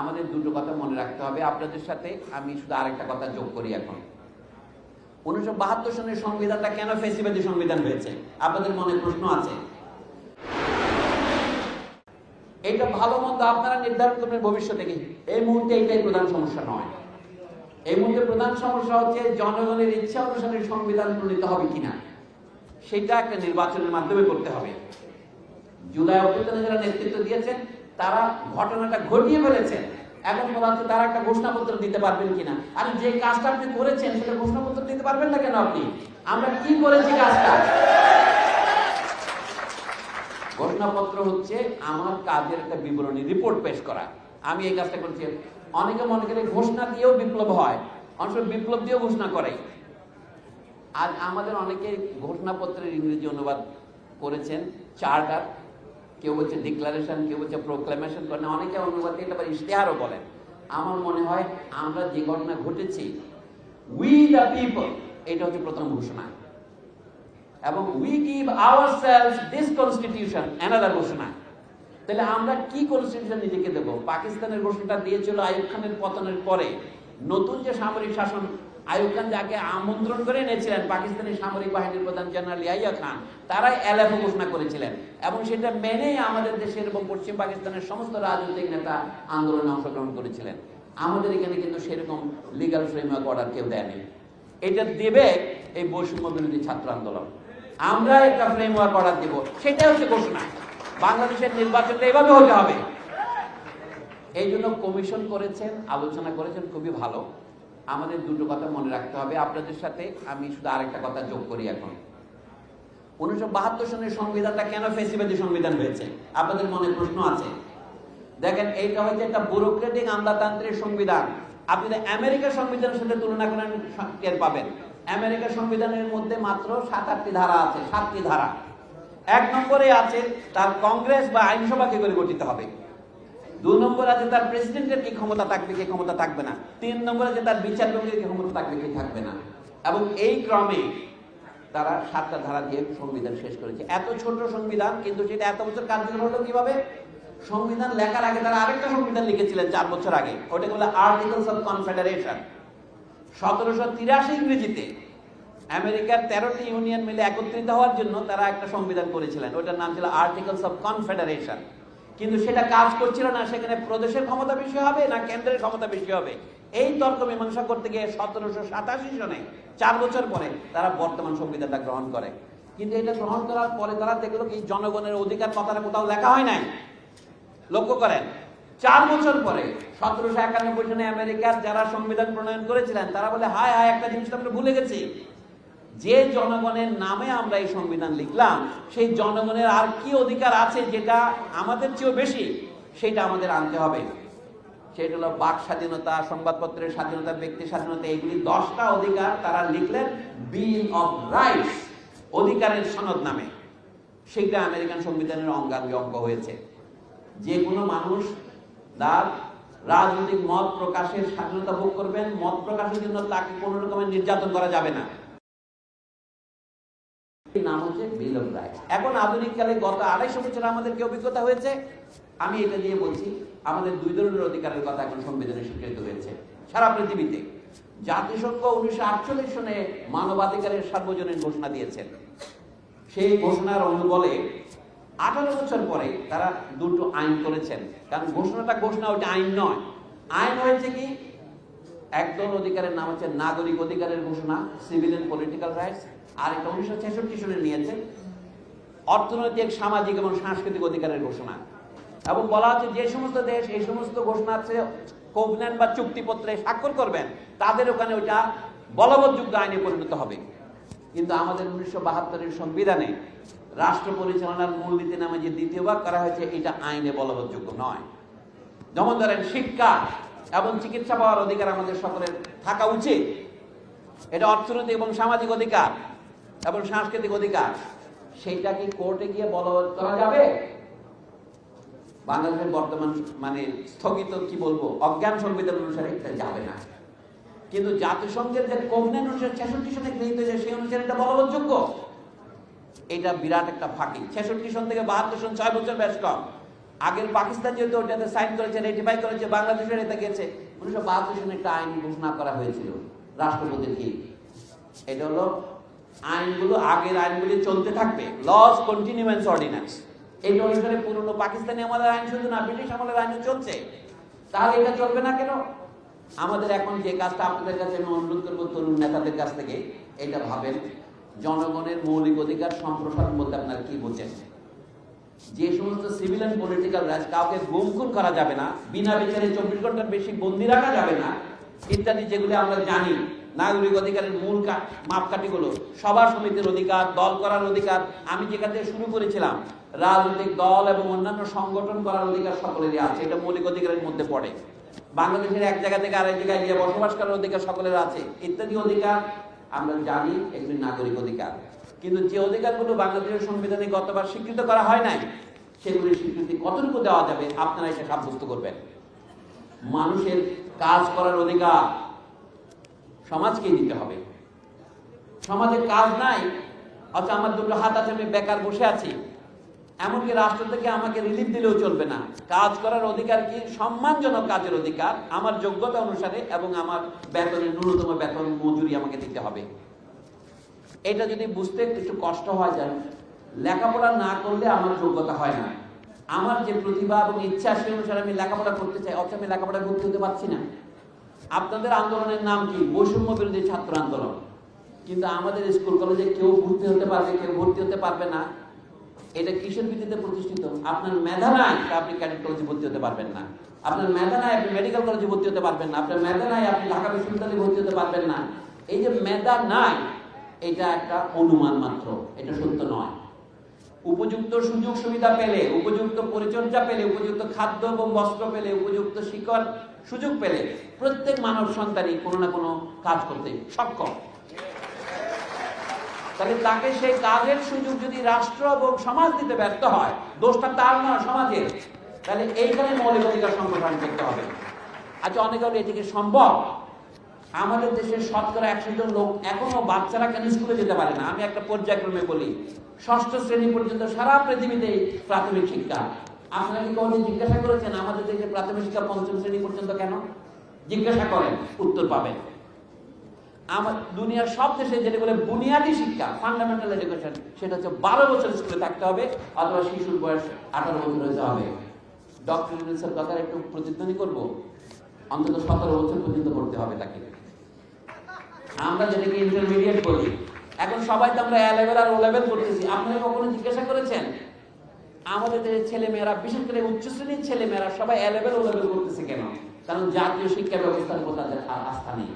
আমাদের দুটো কথা মনে রাখতে হবে। আপনাদের সাথে আমি শুধু আরেকটা কথা যোগ করি এখন। উনিশশো বাহাত্তর সনের সংবিধানটা কেন ফেসিবাদী সংবিধান হয়েছে? আপনাদের মনে প্রশ্ন আছে? এটা ভালো মন্দ আপনারা নির্ধারণ করবেন ভবিষ্যতে কি? এই মুহূর্তে এটাই প্রধান সমস্যা নয়। এই মুহূর্তে প্রধান সমস্যা হচ্ছে জনগণের ইচ্ছা অনুসারে সংবিধান প্রণীত হবে কিনা। সেটা একটা নির্বাচনের মাধ্যমে করতে হবে। জুলাই অভ্যুত্থানে যারা নেতৃত্ব দিয়েছেন তারা ঘটনাটা ঘটিয়ে ফেলেছেন এখন বলা হচ্ছে তারা একটা ঘোষণাপত্র দিতে পারবেন কিনা। আর যে কাজটা আপনি করেছেন, সেটা ঘোষণাপত্র দিতে পারবেন না কেন আপনি? আমরা কি করেছি কাজটা? ঘোষণাপত্র হচ্ছে আমার কাজের একটা বিবরণী রিপোর্ট পেশ করা। আমি এই কাজটা করছি। অনেকে মনে করে ঘোষণা দিয়েও বিপ্লব হয়। অনেক বিপ্লব দিয়েও ঘোষণা করে। আর আমাদের অনেকে ঘোষণাপত্রের ইংরেজি অনুবাদ করেছেন, চার্টার। কেউ বলছে ডিক্লারেশন কেউ বলছে প্রোক্লামেশন করেন অনেকে অনুবাদ এটা আবার ইশতেহারও বলেন আমার মনে হয় আমরা যে ঘটনা ঘটেছি উই দ্য পিপল এটা হচ্ছে প্রথম ঘোষণা। এবং we give ourselves this constitution another ঘোষণা। তাহলে আমরা কি কনস্টিটিউশন নিজেকে দেব? পাকিস্তানের ঘোষণাটা দিয়েছিল আইয়ুব খানের পতনের পরে। নতুন যে সামরিক শাসন আইয়ুব খান যাকে আমন্ত্রণ করে এনেছিলেন পাকিস্তানের সামরিক বাহিনীর প্রধান জেনারেল ইয়াহিয়া খান, তারাই এলএফও ঘোষণা করেছিলেন। এবং সেটা মেনেই আমাদের দেশের এবং পশ্চিম পাকিস্তানের সমস্ত রাজনৈতিক নেতা আন্দোলনে অংশগ্রহণ করেছিলেন। আমাদের এখানে কিন্তু সেরকম লিগাল ফ্রেমওয়ার্ক অর্ডার কেউ দেয়নি। এটা দেবে এই বৈষম্য বিরোধী ছাত্র আন্দোলন। আমরা একটা ফ্রেমওয়ার্ক অর্ডার দেব, সেটাই হচ্ছে ঘোষণা। বাংলাদেশের নির্বাচনটা এভাবে হতে হবে। এই জন্য কমিশন করেছেন, আলোচনা করেছেন, খুবই ভালো। আমাদের দুটো কথা মনে রাখতে হবে। আপনাদের সাথে আমি শুধু আরেকটা কথা যোগ করি এখন। উনিশশো বাহাত্তর সনের সংবিধানটা কেন ফেসিবাদী সংবিধান হয়েছে? আপনাদের মনে প্রশ্ন আছে? দেখেন, এইটা হচ্ছে একটা ব্যুরোক্রেটিক আমলাতান্ত্রিক সংবিধান। আপনি আমেরিকার সংবিধানের সাথে তুলনা করেন টের পাবেন। আমেরিকার সংবিধানের মধ্যে মাত্র সাত আটটি ধারা আছে, সাতটি ধারা। এক নম্বরে আছে, তার কংগ্রেস বা আইনসভা আইনসভাকে করে গঠিত হবে? দুই নম্বর আছে তার প্রেসিডেন্টের কি ক্ষমতা থাকবে, কি ক্ষমতা থাকবে না। তিন নম্বর আছে তার বিচার বিভাগের কি ক্ষমতা থাকবে, কি থাকবে না। এবং এই ক্রমে তারা সাতটা ধারা দিয়ে সংবিধান শেষ করেছে। এত ছোট সংবিধান, কিন্তু সেটা এত বছর কার্যকর হলো কীভাবে? সংবিধান লেখার আগে তারা আরেকটা সংবিধান লিখেছিলেন চার বছর আগে। ওটাকে বলে আর্টিকেলস অফ কনফেডারেশন সতেরোশো তিরাশি ইংরেজিতে আমেরিকার তেরোটি ইউনিয়ন মিলে একত্রিত হওয়ার জন্য তারা একটা সংবিধান করেছিলেন। ওটার নাম ছিল আর্টিকেলস অফ কনফেডারেশন কিন্তু সেটা কাজ করছিল না, সেখানে প্রদেশের ক্ষমতা বেশি হবে না কেন্দ্রের ক্ষমতা বেশি হবে? এই তর্ক মীমাংসা করতে গিয়ে সতেরোশো সাতাশি সনে, চার বছর পরে তারা বর্তমান সংবিধানটা গ্রহণ করে। কিন্তু এটা গ্রহণ করার পরে তারা দেখল কি জনগণের অধিকার কথাটা কোথাও লেখা হয় নাই। লক্ষ্য করেন, চার বছর পরে সতেরোশো একানব্বই সনে আমেরিকার যারা সংবিধান প্রণয়ন করেছিলেন, তারা বলে, হায় হায়, একটা জিনিস আমরা ভুলে গেছি। যে জনগণের নামে আমরা এই সংবিধান লিখলাম, সেই জনগণের আর কি অধিকার আছে যেটা আমাদের চেয়েও বেশি, সেটা আমাদের আনতে হবে। সেটা হলো বাক স্বাধীনতা, সংবাদপত্রের স্বাধীনতা ব্যক্তি স্বাধীনতা, এগুলি দশটা অধিকার তারা লিখলেন বিল অফ রাইটস অধিকারের সনদ নামে। সেটা আমেরিকান সংবিধানের অঙ্গাঙ্গি অঙ্গ হয়েছে। যে কোনো মানুষ তার রাজনৈতিক মত প্রকাশের স্বাধীনতা ভোগ করবেন, মত প্রকাশের জন্য তাকে কোনো রকমের নির্যাতন করা যাবে না। নাম গত আড়াইশো বছর আমাদেরকে অভিজ্ঞতা হয়েছে? আমি এটা বলছি, আমাদের দুই ধরনের অধিকারের কথা এখন সংবিধানে স্বীকৃত হয়েছে। সারা পৃথিবীতে জাতিসংঘ উনিশশো আটচল্লিশ সনে মানবাধিকারের সার্বজনীন ঘোষণা দিয়েছেন। সেই ঘোষণার অনুবলে আঠারো বছর পরে তারা দুটো আইন করেছেন। কারণ ঘোষণাটা ঘোষণা ওটা আইন নয়। আইন হয়েছে কি? একদল অধিকারের নাম হচ্ছে নাগরিক অধিকারের ঘোষণা সিভিল এন্ড পলিটিক্যাল রাইটস আর একটা উনিশশো ছেষট্টি সনে নিয়েছেন অর্থনৈতিক, সামাজিক এবং সাংস্কৃতিক অধিকারের ঘোষণা। এবং বলা হচ্ছে যে সমস্ত দেশ এই সমস্ত ঘোষণা আছে কোভনেন্ট বা চুক্তিপত্রে স্বাক্ষর করবেন, তাদের ওখানে ওইটা বলবৎযোগ্য আইনে পরিণত হবে। কিন্তু আমাদের উনিশশো বাহাত্তরের সংবিধানে রাষ্ট্র পরিচালনার মূলনীতি নামে যে দ্বিতীয় ভাগ করা হয়েছে, এটা আইনে বলবৎযোগ্য নয়। যেমন ধরেন শিক্ষা এবং চিকিৎসা পাওয়ার অধিকার আমাদের সকলের থাকা উচিত। এটা অর্থনৈতিক এবং সামাজিক অধিকার এবং সাংস্কৃতিক অধিকার। সেইটা কি কোর্টে গিয়ে বলবৎ করা যাবে? বাংলাদেশের বর্তমান মানে স্থগিত কি বলব, অজ্ঞান সংবিধান অনুসারে এটা যাবে না। কিন্তু জাতিসংঘের যে কমনেন অনুসারে ছেষট্টি সনে গৃহীত হয়েছে, সেই অনুসারে এটা বলবৎযোগ্য। এটা বিরাট একটা ফাঁকি। ছেষট্টি সন থেকে বাহাত্তর সন ছয় বছর কম আগের পাকিস্তান যেহেতু ওটাতে সাইন করেছে রেটিফাই করেছে, বাংলাদেশের এটা গেছে, উনিশশো বাহাত্তর সালে একটা আইন ঘোষণা করা হয়েছিল, রাষ্ট্রপতির কি? এটা হলো আইনগুলো, আগের আইনগুলি চলতে থাকবে লস কন্টিনিউয়েন্স অর্ডিন্যান্স এই অনুসারে পুরনো পাকিস্তানি আমাদের আইন শুধু না, ব্রিটিশ আমলের আইনও চলছে। তাহলে এটা চলবে না কেন? আমাদের এখন যে কাজটা আপনাদের কাছে আমি অনুরোধ করব, তরুণ নেতাদের কাছ থেকে, এটা ভাবেন। জনগণের মৌলিক অধিকার সম্প্রসারণ বলতে আপনারা কি বোঝেন? যে সমস্ত সিভিল অ্যান্ড পলিটিক্যাল রাজ কাউকে গুম খুন করা যাবে না, বিনা বিচারে চব্বিশ ঘণ্টার বেশি বন্দি রাখা যাবে না, ইত্যাদি যেগুলি আমরা জানি, নাগরিক অধিকারের মূল মাপকাঠিগুলো, সভা সমিতির অধিকার, দল করার অধিকার, আমি যেখান থেকে শুরু করেছিলাম, রাজনৈতিক দল এবং অন্যান্য সংগঠন করার অধিকার সকলেরই আছে, এটা মৌলিক অধিকারের মধ্যে পড়ে। বাংলাদেশের এক জায়গা থেকে আরেক জায়গায় গিয়ে বসবাস করার অধিকার সকলের আছে, ইত্যাদি অধিকার আমরা জানি, এগুলি নাগরিক অধিকার। কিন্তু যে অধিকারগুলো বাংলাদেশের সংবিধানে গতবার স্বীকৃত করা হয় নাই, সেগুলির স্বীকৃতি কতটুকু দেওয়া যাবে আপনারা এটা সাব্যস্ত করবেন। মানুষের কাজ করার অধিকার সমাজকেই দিতে হবে। সমাজে কাজ নাই, অথচ আমার দুটো হাত আছে, আমি বেকার বসে আছি। এমনকি রাষ্ট্র থেকে আমাকে রিলিফ দিলেও চলবে না। কাজ করার অধিকার কি? সম্মানজনক কাজের অধিকার। আমার যোগ্যতা অনুসারে এবং আমার বেতনের ন্যূনতম বেতন মজুরি আমাকে দিতে হবে। এটা যদি বুঝতে একটু কষ্ট হয় যায় লেখাপড়া না করলে আমার যোগ্যতা হয় না। আমার যে প্রতিভা এবং ইচ্ছা সে অনুসারে আমি লেখাপড়া করতে চাই, অথচ আমি লেখাপড়া করতে হতে পারছি না। আপনাদের আন্দোলনের নাম কি? বৈষম্য বিরোধী ছাত্র আন্দোলন। কিন্তু আমাদের স্কুল কলেজে কেউ ভর্তি হতে পারবে, কেউ ভর্তি হতে পারবে না। এটা কিসের ভিত্তিতে প্রতিষ্ঠিত? আপনার মেধা নাই আপনি ক্যাডেট কলেজে ভর্তি হতে পারবেন না। আপনার মেধা নাই আপনি মেডিকেল কলেজে ভর্তি হতে পারবেন না। আপনার মেধা নাই আপনি ঢাকা বিশ্ববিদ্যালয়ে ভর্তি হতে পারবেন না। এই যে মেধা নাই এটা একটা অনুমান মাত্র, এটা সত্য নয়। উপযুক্ত সুযোগ সুবিধা পেলে, উপযুক্ত পরিচর্যা পেলে, উপযুক্ত খাদ্য এবং বস্ত্র পেলে, উপযুক্ত শিক্ষার সুযোগ পেলে প্রত্যেক মানব সন্তানই কোনো না কোনো কাজ করতে সক্ষম। তাহলে তাকে সেই কাজের সুযোগ যদি রাষ্ট্র এবং সমাজ দিতে ব্যর্থ হয়, দোষটা তার নয়, সমাজের। তাহলে এইখানে মৌলিক অধিকার সম্প্রসারণ করতে হবে। আচ্ছা অনেকে এটিকে সম্ভব? আমাদের দেশের শতকরা একশো জন লোক এখনও বাচ্চারা কেন স্কুলে যেতে পারে না? আমি একটা পর্যায়ক্রমে বলি, ষষ্ঠ শ্রেণি পর্যন্ত সারা পৃথিবীতে প্রাথমিক শিক্ষা। আপনারা কি কখনো জিজ্ঞাসা করেছেন আমাদের দেশে প্রাথমিক শিক্ষা পঞ্চম শ্রেণি পর্যন্ত কেন? জিজ্ঞাসা করেন, উত্তর পাবেন। আমার দুনিয়ার সব দেশে যেটা বলে বুনিয়াদী শিক্ষা ফান্ডামেন্টাল এডুকেশন সেটা হচ্ছে বারো বছর স্কুলে থাকতে হবে, অথবা শিশুর বয়স আঠারো বছর হতে হবে। ডক্টর কথার একটু প্রতিধ্বনি করব? অন্তত সতেরো বছর পর্যন্ত করতে হবে তাকে। আমরা যেটাকে ইন্টারমিডিয়েট বলি। এখন সবাই তো আমরা এ লেভেল আর ও লেভেল করতেছি আপনারা কখনো জিজ্ঞাসা করেছেন? আমাদের ছেলে মেয়েরা বিশেষ করে উচ্চ শ্রেণির ছেলে মেয়েরা সবাই এ লেভেল ও লেভেল করতেছে কেন? কারণ জাতীয় শিক্ষা ব্যবস্থার উপর তাদের আস্থা নেই।